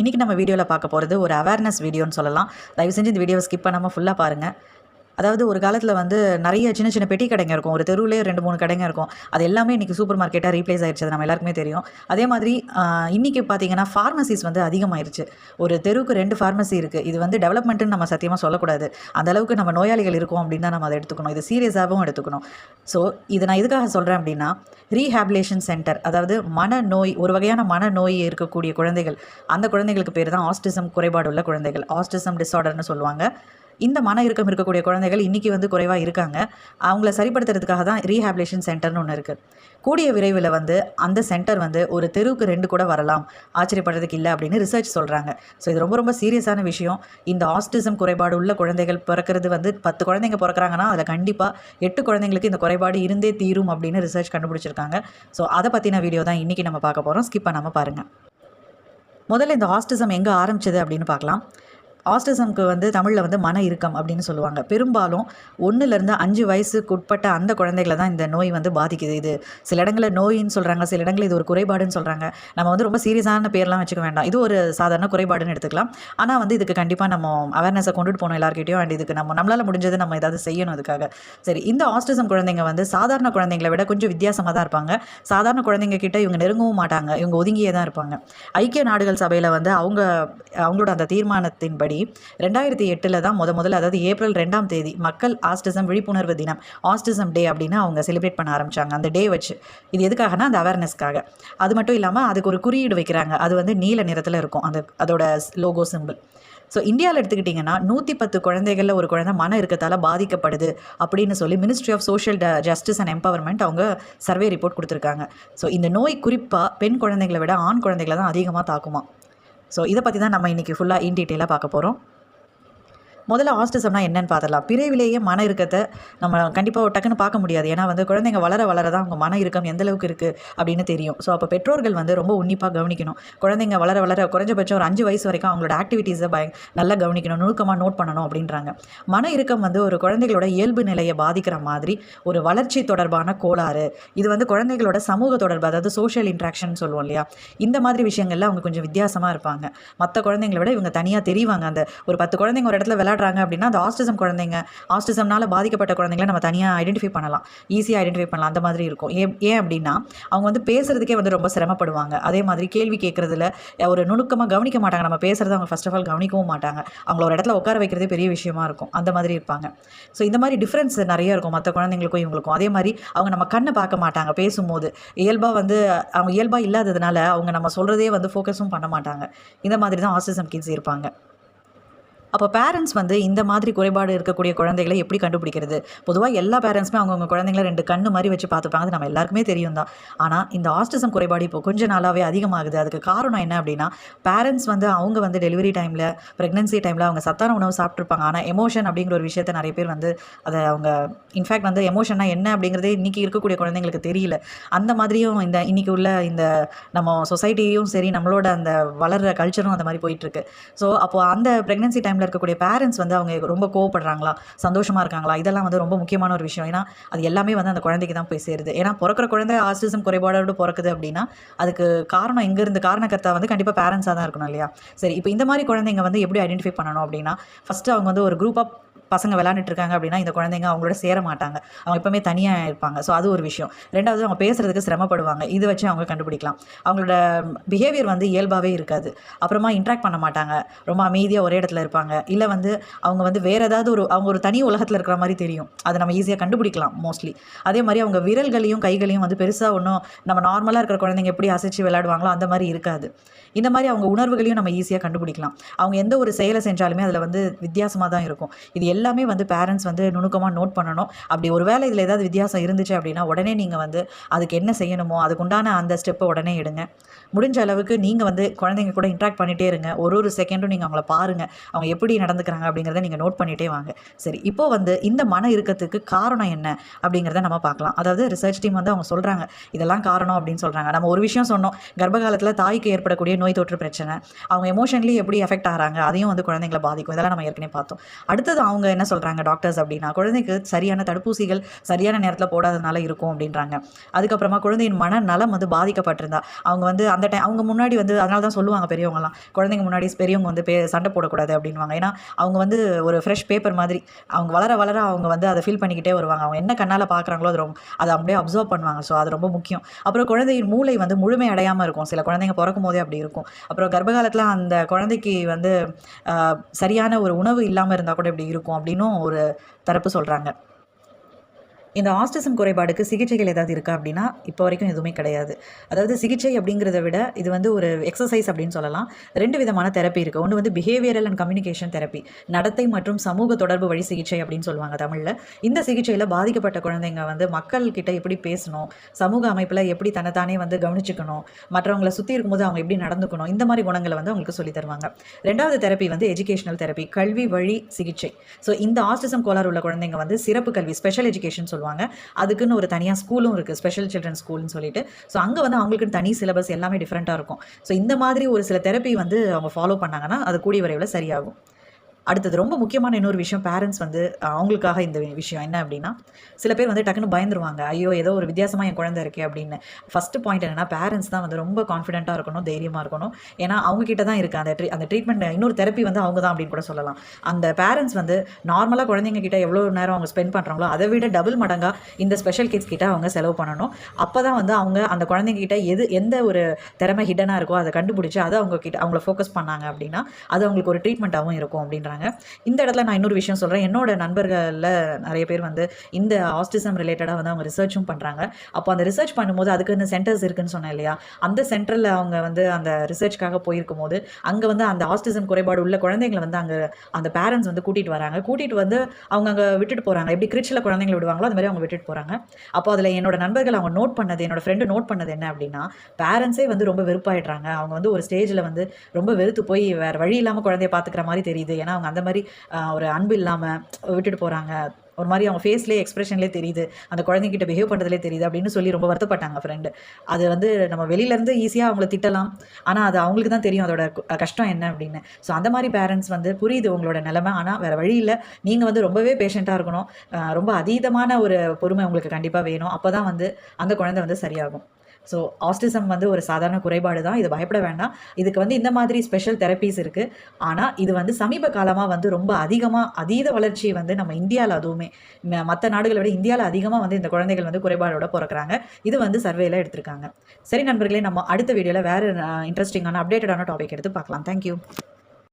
இன்றைக்கி நம்ம வீடியோவில் பார்க்க போகிறது ஒரு அவேர்னஸ் வீடியோன்னு சொல்லலாம். தயவு செஞ்சு இந்த வீடியோவை ஸ்கிப் பண்ணாமல் ஃபுல்லாக பாருங்கள் அதாவது ஒரு காலத்தில் வந்து நிறைய சின்ன சின்ன பெட்டி கடைங்க இருக்கும். ஒரு தெருவுலேயே ரெண்டு மூணு கடைங்க இருக்கும். அது எல்லாமே இன்றைக்கி சூப்பர் மார்க்கெட்டாக ரீப்ளேஸ் ஆயிடுச்சு நம்ம எல்லாருக்குமே தெரியும். அதே மாதிரி இன்றைக்கி பார்த்தீங்கன்னா ஃபார்மசிஸ் வந்து அதிகமாயிருச்சு. ஒரு தெருவுக்கு ரெண்டு ஃபார்மசி இருக்குது இது வந்து டெவலப்மெண்ட்டுன்னு நம்ம சத்தியமாக சொல்லக்கூடாது. அந்த அளவுக்கு நம்ம நோயாளிகள் இருக்கோம் அப்படின்னு தான் நம்ம அதை எடுத்துக்கணும். இது சீரியஸாகவும் எடுத்துக்கணும். ஸோ இதை நான் எதுக்காக சொல்கிறேன் அப்படின்னா ரீஹாபிலேஷன் சென்டர் அதாவது மனநோய் ஒரு வகையான மனநோய் இருக்கக்கூடிய குழந்தைகள் அந்த குழந்தைகளுக்கு பேர் தான் ஆஸ்டிசம் குறைபாடு உள்ள குழந்தைகள். ஆஸ்டிசம் டிஸார்டர்னு சொல்லுவாங்க. இந்த மன இறுக்கம் இருக்கக்கூடிய குழந்தைகள் இன்றைக்கி வந்து குறைவாக இருக்காங்க. அவங்கள சரிப்படுத்துறதுக்காக தான் ரீஹாபிலேஷன் சென்டர்னு ஒன்று இருக்குது கூடிய விரைவில் வந்து அந்த சென்டர் வந்து ஒரு தெருவுக்கு ரெண்டு கூட வரலாம். ஆச்சரியப்படுறதுக்கு இல்லை அப்படின்னு ரிசர்ச் சொல்கிறாங்க ஸோ இது ரொம்ப ரொம்ப சீரியஸான விஷயம். இந்த ஆஸ்டிசம் குறைபாடு உள்ள குழந்தைகள் பிறக்கிறது வந்து பத்து குழந்தைங்க பிறக்கிறாங்கன்னா அதில் கண்டிப்பாக எட்டு குழந்தைங்களுக்கு இந்த குறைபாடு இருந்தே தீரும் அப்படின்னு ரிசர்ச் கண்டுபிடிச்சிருக்காங்க. ஸோ அதை பற்றின வீடியோ தான் இன்றைக்கி நம்ம பார்க்க போகிறோம் ஸ்கிப் பண்ணாமல் பாருங்கள் முதல்ல இந்த ஆஸ்டிசம் எங்கே ஆரம்பிச்சது அப்படின்னு பார்க்கலாம். ஆஸ்டிசம்க்கு வந்து தமிழில் வந்து மன இறுக்கம் அப்படின்னு சொல்லுவாங்க. பெரும்பாலும் ஒன்றுலேருந்து அஞ்சு வயசுக்கு உட்பட்ட அந்த குழந்தைகளை தான் இந்த நோய் வந்து பாதிக்குது. இது சில இடங்களில் நோயின்னு சொல்கிறாங்க சில இடங்களில் இது ஒரு குறைபாடுன்னு சொல்கிறாங்க நம்ம வந்து ரொம்ப சீரியஸான பேர்லாம் வச்சுக்க வேண்டாம். இது ஒரு சாதாரண குறைபாடுன்னு எடுத்துக்கலாம். ஆனால் வந்து இதுக்கு கண்டிப்பாக நம்ம அவேர்னஸை கொண்டுட்டு போகணும் எல்லாருக்கிட்டையும் அண்ட் இதுக்கு நம்ம நம்மளால் முடிஞ்சது நம்ம ஏதாவது செய்யணும் அதுக்காக. சரி இந்த ஆஸ்டிசம் குழந்தைங்க வந்து சாதாரண குழந்தைங்களை விட கொஞ்சம் வித்தியாசமாக தான் இருப்பாங்க. சாதாரண குழந்தைங்க கிட்ட இவங்க நெருங்கவும் மாட்டாங்க. இவங்க ஒதுங்கியே தான் இருப்பாங்க. ஐக்கிய நாடுகள் சபையில் வந்து அவங்க அவங்களோட அந்த தீர்மானத்தின்படி ரெண்டாயிரத்தி எட்டில் தான் முத முதல்ல அதாவது ஏப்ரல் ரெண்டாம் தேதி மக்கள் ஆஸ்டிசம் விழிப்புணர்வு தினம் ஆஸ்டிசம் டே அப்படின்னு அவங்க செலிப்ரேட் பண்ண ஆரம்பிச்சாங்க. அந்த டே வச்சு. இது எதுக்காகனா அந்த அவேர்னஸ்க்காக அது மட்டும் இல்லாமல் அதுக்கு ஒரு குறியீடு வைக்கிறாங்க. அது வந்து நீல நிறத்தில் இருக்கும். அந்த அதோட லோகோ சிம்பிள் ஸோ இந்தியாவில் எடுத்துக்கிட்டிங்கன்னா நூற்றி பத்து குழந்தைகளில் ஒரு குழந்தை மன இருக்கத்தால் பாதிக்கப்படுது அப்படின்னு சொல்லி ministry of social justice and empowerment அவங்க சர்வே ரிப்போர்ட் கொடுத்துருக்காங்க. ஸோ இந்த நோய் குறிப்பாக பெண் குழந்தைகளை விட ஆண் குழந்தைகளை தான் அதிகமாக தாக்குமா? ஸோ இதை பற்றி தான் நம்ம இன்றைக்கி ஃபுல்லாக இன் டீட்டெயிலாக பார்க்க போகிறோம் முதல்ல ஆஸ்டிசம்னா என்னன்னு பார்த்துடலாம். பிறவிலேயே மன இறுக்கத்தை நம்ம கண்டிப்பாக டக்குன்னு பார்க்க முடியாது. ஏன்னா வந்து குழந்தைங்க வளர வளர தான் அவங்க மன இறுக்கம் எந்த அளவுக்கு இருக்குது அப்படின்னு தெரியும். ஸோ அப்போ பெற்றோர்கள் வந்து ரொம்ப உன்னிப்பாக கவனிக்கணும். குழந்தைங்க வளர வளர குறைஞ்சபட்சம் ஒரு அஞ்சு வயசு வரைக்கும் அவங்களோட ஆக்டிவிட்டீஸை பய நல்லா கவனிக்கணும். நுணுக்கமாக நோட் பண்ணணும் அப்படின்றாங்க. மன இறுக்கம் வந்து ஒரு குழந்தைகளோட இயல்பு நிலையை பாதிக்கிற மாதிரி ஒரு வளர்ச்சி தொடர்பான கோளாறு. இது வந்து குழந்தைகளோட சமூக தொடர்பு அதாவது சோஷியல் இன்ட்ராக்ஷன் சொல்லுவோம் இல்லையா? இந்த மாதிரி விஷயங்கள்ல அவங்க கொஞ்சம் வித்தியாசமாக இருப்பாங்க. மற்ற குழந்தைங்களோட விட இவங்க தனியாக தெரிவாங்க. அந்த ஒரு பத்து குழந்தைங்க ஒரு இடத்துல விளையாடுறாங்க அப்படின்னா அந்த ஆஸ்டிசம் குழந்தைங்க ஆஸ்டிசம்னால பாதிக்கப்பட்ட குழந்தைங்களை நம்ம தனியாக ஐடென்டிஃபை பண்ணலாம். ஈஸியாக ஐடென்டிஃபை பண்ணலாம். அந்த மாதிரி இருக்கும். ஏன் ஏன் அப்படின்னா அவங்க வந்து பேசுறதுக்கே வந்து ரொம்ப சிரமப்படுவாங்க. அதே மாதிரி கேள்வி கேட்குறதுல ஒரு நுணுக்கமாக கவனிக்க மாட்டாங்க. நம்ம பேசுகிறத அவங்க ஃபர்ஸ்ட் ஆஃப் ஆல் கவனிக்கவும் மாட்டாங்க. அவங்கள ஒரு இடத்துல உட்கார வைக்கிறதே பெரிய விஷயமா இருக்கும். அந்த மாதிரி இருப்பாங்க. ஸோ இந்த மாதிரி டிஃப்ரென்ஸ் நிறைய இருக்கும். மற்ற குழந்தைங்களுக்கும் இவங்களுக்கும். அதே மாதிரி அவங்க நம்ம கண்ணை பார்க்க மாட்டாங்க. பேசும்போது இயல்பாக வந்து அவங்க இயல்பாக இல்லாததுனால அவங்க நம்ம சொல்கிறதே வந்து ஃபோக்கஸும் பண்ண மாட்டாங்க. இந்த மாதிரி தான் ஆஸ்டிசம் கிட்ஸ் இருப்பாங்க. அப்போ பேரண்ட்ஸ் வந்து இந்த மாதிரி குறைபாடு இருக்கக்கூடிய குழந்தைகளை எப்படி கண்டுபிடிக்கிறது? பொதுவாக எல்லா பேரண்ட்ஸுமே அவங்கவுங்க குழந்தைங்கள ரெண்டு கண்ணு மாதிரி வச்சு பார்த்துப்பாங்க. அது நம்ம எல்லாருக்குமே தெரியும் தான். ஆனால் இந்த ஆஸ்டிசம் குறைபாடு இப்போ கொஞ்ச நாளாகவே அதிகமாகுது. அதுக்கு காரணம் என்ன அப்படின்னா பேரண்ட்ஸ் வந்து அவங்க வந்து டெலிவரி டைமில் ப்ரெக்னன்சி டைமில் அவங்க சத்தான உணவு சாப்பிட்ருப்பாங்க ஆனால் எமோஷன் அப்படிங்கிற ஒரு விஷயத்த நிறைய பேர் வந்து அதை அவங்க இன்ஃபேக்ட் வந்து எமோஷன்னா என்ன அப்படிங்கிறதே இன்றைக்கி இருக்கக்கூடிய குழந்தைங்களுக்கு தெரியல. அந்த மாதிரியும் இந்த இன்றைக்கி உள்ள இந்த நம்ம சொசைட்டியும் சரி நம்மளோட அந்த வளர்கிற கல்ச்சரும் அந்த மாதிரி போயிட்டுருக்கு ஸோ அப்போது அந்த ப்ரெக்னென்சி டைமில் இருக்கக்கூடிய பேரண்ட்ஸ் வந்து அவங்க ரொம்ப கோவப்படுறாங்களா சந்தோஷமாக இருக்காங்களா இதெல்லாம் வந்து ரொம்ப முக்கியமான ஒரு விஷயம். ஏன்னா அது எல்லாமே வந்து அந்த குழந்தைக்கு தான் போய் சேருது. ஏன்னா பிறக்கிற குழந்தை ஆஸ்டிசம் குறைபாடோடு பிறக்குது அப்படின்னா அதுக்கு காரணம் எங்கேருந்து காரணக்கர்த்தா வந்து கண்டிப்பாக பேரண்ட்ஸாக தான் இருக்கணும் இல்லையா? சரி இப்போ இந்த மாதிரி குழந்தைங்க வந்து எப்படி ஐடென்டிஃபை பண்ணணும் அப்படின்னா ஃபஸ்ட்டு அவங்க வந்து ஒரு குரூப்பாக பசங்க விளாண்டுட்டு இருக்காங்க அப்படின்னா இந்த குழந்தைங்க அவங்களோட சேர மாட்டாங்க அவங்க எப்பவுமே தனியாக இருப்பாங்க. ஸோ அது ஒரு விஷயம். ரெண்டாவது அவங்க பேசுறதுக்கு சிரமப்படுவாங்க. இது வச்சு அவங்க கண்டுபிடிக்கலாம். அவங்களோட பிஹேவியர் வந்து இயல்பாகவே இருக்காது. அப்புறமா இன்ட்ராக்ட் பண்ண மாட்டாங்க. ரொம்ப அமைதியாக ஒரே இடத்துல இருப்பாங்க. இல்லை வந்து அவங்க வந்து வேறு ஏதாவது ஒரு அவங்க ஒரு தனி உலகத்தில் இருக்கிற மாதிரி தெரியும். அதை நம்ம ஈஸியாக கண்டுபிடிக்கலாம் மோஸ்ட்லி அதே மாதிரி அவங்க விரல்களையும் கைகளையும் வந்து பெருசாக ஒன்றும் நம்ம நார்மலாக இருக்கிற குழந்தைங்க எப்படி அசைச்சு விளையாடுவாங்களோ அந்த மாதிரி இருக்காது. இந்த மாதிரி அவங்க உணர்வுகளையும் நம்ம ஈஸியாக கண்டுபிடிக்கலாம். அவங்க எந்த ஒரு செயலை செஞ்சாலுமே அதில் வந்து வித்தியாசமாக தான் இருக்கும். இது எல்லாமே வந்து பேரண்ட்ஸ் வந்து நுணுக்கமாக நோட் பண்ணணும். அப்படி ஒரு வேளை இதில் ஏதாவது வித்தியாசம் இருந்துச்சு அப்படின்னா உடனே நீங்கள் வந்து அதுக்கு என்ன செய்யணுமோ அதுக்குண்டான அந்த ஸ்டெப்பை உடனே எடுங்க. முடிஞ்ச அளவுக்கு நீங்கள் வந்து குழந்தைங்க கூட இன்ட்ராக்ட் பண்ணிகிட்டே இருங்க. ஒரு ஒரு செகண்டும் நீங்கள் அவங்கள பாருங்கள் அவங்க எப்படி நடந்துக்கிறாங்க அப்படிங்கிறத நீங்கள் நோட் பண்ணிகிட்டே வாங்க. சரி இப்போ வந்து இந்த மன இறுக்கத்துக்கு காரணம் என்ன அப்படிங்கிறத நம்ம பார்க்கலாம். அதாவது ரிசர்ச் டீம் வந்து அவங்க சொல்கிறாங்க இதெல்லாம் காரணம் அப்படின்னு சொல்கிறாங்க நம்ம ஒரு விஷயம் சொன்னோம் கர்ப்ப காலத்தில் தாய்க்கு ஏற்படக்கூடிய நோய் தொற்று பிரச்சனை. அவங்க எமோஷன்லி எப்படி எஃபெக்ட் ஆகிறாங்க? அதையும் வந்து குழந்தைங்களை பாதிக்கும். இதெல்லாம் நம்ம ஏற்கனவே பார்த்தோம். அடுத்தது அவங்க என்ன சொல்கிறாங்க டாக்டர்ஸ் அப்படின்னா குழந்தைக்கு சரியான தடுப்பூசிகள் சரியான நேரத்தில் போடாதனால இருக்கும் அப்படின்றாங்க. அதுக்கப்புறமா குழந்தையின் மனநலம் வந்து பாதிக்கப்பட்டிருந்தா. அவங்க வந்து அந்த டைம் அவங்க முன்னாடி வந்து அதனால தான் சொல்லுவாங்க பெரியவங்கலாம் குழந்தைங்க முன்னாடி பெரியவங்க வந்து பே சண்டை போடக்கூடாது அப்படின்வாங்க ஏன்னா அவங்க வந்து ஒரு ஃப்ரெஷ் பேப்பர் மாதிரி அவங்க வளர வளர அவங்க வந்து அதை ஃபில் பண்ணிக்கிட்டே வருவாங்க. அவங்க என்ன கண்ணால் பார்க்குறாங்களோ அது ரொம்ப அதை அப்படியே அப்சர்வ் பண்ணுவாங்க. ஸோ அது ரொம்ப முக்கியம். அப்புறம் குழந்தையின் மூளை வந்து முழுமை அடையாமல் இருக்கும். சில குழந்தைங்க பிறக்கும் போதே அப்படி இருக்கும். அப்புறம் கர்ப்பகாலத்தில் அந்த குழந்தைக்கு வந்து சரியான ஒரு உணவு இல்லாமல் இருந்தால் கூட இப்படி இருக்கும். அப்படின்னும் ஒரு தரப்பு சொல்கிறாங்க இந்த ஆஸ்டிசம் குறைபாடுக்கு சிகிச்சைகள் ஏதாவது இருக்கா அப்படின்னா இப்போ வரைக்கும் எதுவுமே கிடையாது. அதாவது சிகிச்சை அப்படிங்கிறத விட இது வந்து ஒரு எக்ஸசைஸ் அப்படின்னு சொல்லலாம். ரெண்டு விதமான தெரப்பி இருக்குது ஒன்று வந்து பிஹேவியரல் அண்ட் கம்யூனிகேஷன் தெரப்பி நடத்தை மற்றும் சமூக தொடர்பு வழி சிகிச்சை அப்படின்னு சொல்லுவாங்க தமிழில். இந்த சிகிச்சையில் பாதிக்கப்பட்ட குழந்தைங்க வந்து மக்கள் கிட்ட எப்படி பேசணும் சமூக அமைப்பில் எப்படி தன்னைத்தானே வந்து கவனிச்சுக்கணும் மற்றவங்களை சுற்றி இருக்கும்போது அவங்க எப்படி நடந்துக்கணும் இந்த மாதிரி குணங்களை வந்து அவங்களுக்கு சொல்லி தருவாங்க. ரெண்டாவது தெரப்பி வந்து எஜுகேஷனல் தெரப்பி கல்வி வழி சிகிச்சை. ஸோ இந்த ஆஸ்டிசம் கோளாறு உள்ள குழந்தைங்க வந்து சிறப்பு கல்வி ஸ்பெஷல் எஜுகேஷன் சொல்லுவாங்க. அதுக்குன்னு ஒரு தனியாக ஸ்கூலும் இருக்குது ஸ்பெஷல் சில்ட்ரன் ஸ்கூல்னு சொல்லிட்டு. ஸோ அங்கே வந்து அவங்களுக்குன்னு தனி சிலபஸ் எல்லாமே டிஃப்ரெண்ட்டாக இருக்கும். ஸோ இந்த மாதிரி ஒரு சில தெரப்பி வந்து அவங்க ஃபாலோ பண்ணாங்கன்னா அது கூடிய விரைவில் சரியாகும். அடுத்தது ரொம்ப முக்கியமான இன்னொரு விஷயம் பேரண்ட்ஸ் வந்து அவங்களுக்காக இந்த விஷயம் என்ன அப்படின்னா சில பேர் வந்து டக்குன்னு பயந்துருவாங்க. ஐயோ ஏதோ ஒரு வித்தியாசமாக என் குழந்தை இருக்கே அப்படின்னு. ஃபஸ்ட்டு பாயிண்ட் என்னன்னா பேரண்ட்ஸ் தான் வந்து ரொம்ப கான்ஃபிடென்ட்டாக இருக்கணும் தைரியமாக இருக்கணும். ஏன்னா அவங்க கிட்ட தான் இருக்குது அந்த ட்ரீ அந்த ட்ரீட்மெண்ட் இன்னொரு தெரப்பி வந்து அவங்க தான் அப்படின்னு கூட சொல்லலாம். அந்த பேரண்ட்ஸ் வந்து நார்மலாக குழந்தைங்க கிட்ட எவ்வளோ நேரம் அவங்க ஸ்பெண்ட் பண்ணுறாங்களோ அதை விட டபுள் மடங்காக இந்த ஸ்பெஷல் கிட்ஸ் கிட்ட அவங்க செலவு பண்ணணும். அப்போ தான் வந்து அவங்க அந்த குழந்தைங்க கிட்ட எது எந்த ஒரு திறமை ஹிடனாக இருக்கோ அதை கண்டுபிடிச்சி அதை அவங்க கிட்ட அவங்கள ஃபோக்கஸ் பண்ணாங்க அப்படின்னா அது அவங்களுக்கு ஒரு ட்ரீட்மெண்ட்டாகவும் இருக்கும் பண்ணுறாங்க இந்த இடத்துல நான் இன்னொரு விஷயம் சொல்கிறேன் என்னோட நண்பர்களில் நிறைய பேர் வந்து இந்த ஆஸ்டிசம் ரிலேட்டடாக வந்து அவங்க ரிசர்ச்சும் பண்ணுறாங்க அப்போ அந்த ரிசர்ச் பண்ணும்போது அதுக்கு இந்த சென்டர்ஸ் இருக்குன்னு சொன்னேன் இல்லையா? அந்த சென்டரில் அவங்க வந்து அந்த ரிசர்ச்க்காக போயிருக்கும் போது அங்கே வந்து அந்த ஆஸ்டிசம் குறைபாடு உள்ள குழந்தைங்களை வந்து அங்கே அந்த பேரண்ட்ஸ் வந்து கூட்டிகிட்டு வராங்க. கூட்டிகிட்டு வந்து அவங்க அங்கே விட்டுட்டு போகிறாங்க எப்படி கிரிச்சில் குழந்தைங்களை விடுவாங்களோ அது மாதிரி அவங்க விட்டுட்டு போகிறாங்க அப்போ அதில் என்னோட நண்பர்கள் அவங்க நோட் பண்ணது என்னோட ஃப்ரெண்டு நோட் பண்ணது என்ன அப்படின்னா பேரண்ட்ஸே வந்து ரொம்ப வெறுப்பாயிடுறாங்க. அவங்க வந்து ஒரு ஸ்டேஜில் வந்து ரொம்ப வெறுத்து போய் வேறு வழி இல்லாமல் குழந்தைய பார்த்துக்கிற மாதிரி தெரியுது. ஏன்னா அவங்க அந்த மாதிரி ஒரு அன்பு இல்லாமல் விட்டுட்டு போகிறாங்க ஒரு மாதிரி அவங்க ஃபேஸ்லேயே எக்ஸ்பிரஷன்லேயே தெரியுது. அந்த குழந்தைங்கிட்ட பிஹேவ் பண்ணுறதுலே தெரியுது அப்படின்னு சொல்லி ரொம்ப வருத்தப்பட்டாங்க ஃப்ரெண்டு அது வந்து நம்ம வெளியிலேருந்து ஈஸியாக அவங்கள திட்டலாம். ஆனால் அது அவங்களுக்கு தான் தெரியும் அதோட கஷ்டம் என்ன அப்படின்னு. ஸோ அந்த மாதிரி பேரண்ட்ஸ் வந்து புரியுது உங்களோட நிலைமை. ஆனால் வேறு வழி இல்லை. நீங்கள் வந்து ரொம்பவே பேஷண்ட்டாக இருக்கணும். ரொம்ப அதீதமான ஒரு பொறுமை உங்களுக்கு கண்டிப்பாக வேணும். அப்போ தான் வந்து அந்த குழந்தை வந்து சரியாகும். ஸோ ஆஸ்டிசம் வந்து ஒரு சாதாரண குறைபாடு தான் இது பயப்பட வேண்டாம். இதுக்கு வந்து இந்த மாதிரி ஸ்பெஷல் தெரப்பீஸ் இருக்குது ஆனால் இது வந்து சமீப காலமாக வந்து ரொம்ப அதிகமாக அதீத வளர்ச்சி வந்து நம்ம இந்தியாவில் அதுவுமே மற்ற நாடுகளை விட இந்தியாவில் அதிகமாக வந்து இந்த குழந்தைகள் வந்து குறைபாடோட பிறக்கிறாங்க. இது வந்து சர்வேல எடுத்திருக்காங்க. சரி நண்பர்களே நம்ம அடுத்த வீடியோவில் வேறு இன்ட்ரெஸ்டிங்கான அப்டேட்டடான டாபிக் எடுத்து பார்க்கலாம். தேங்க்யூ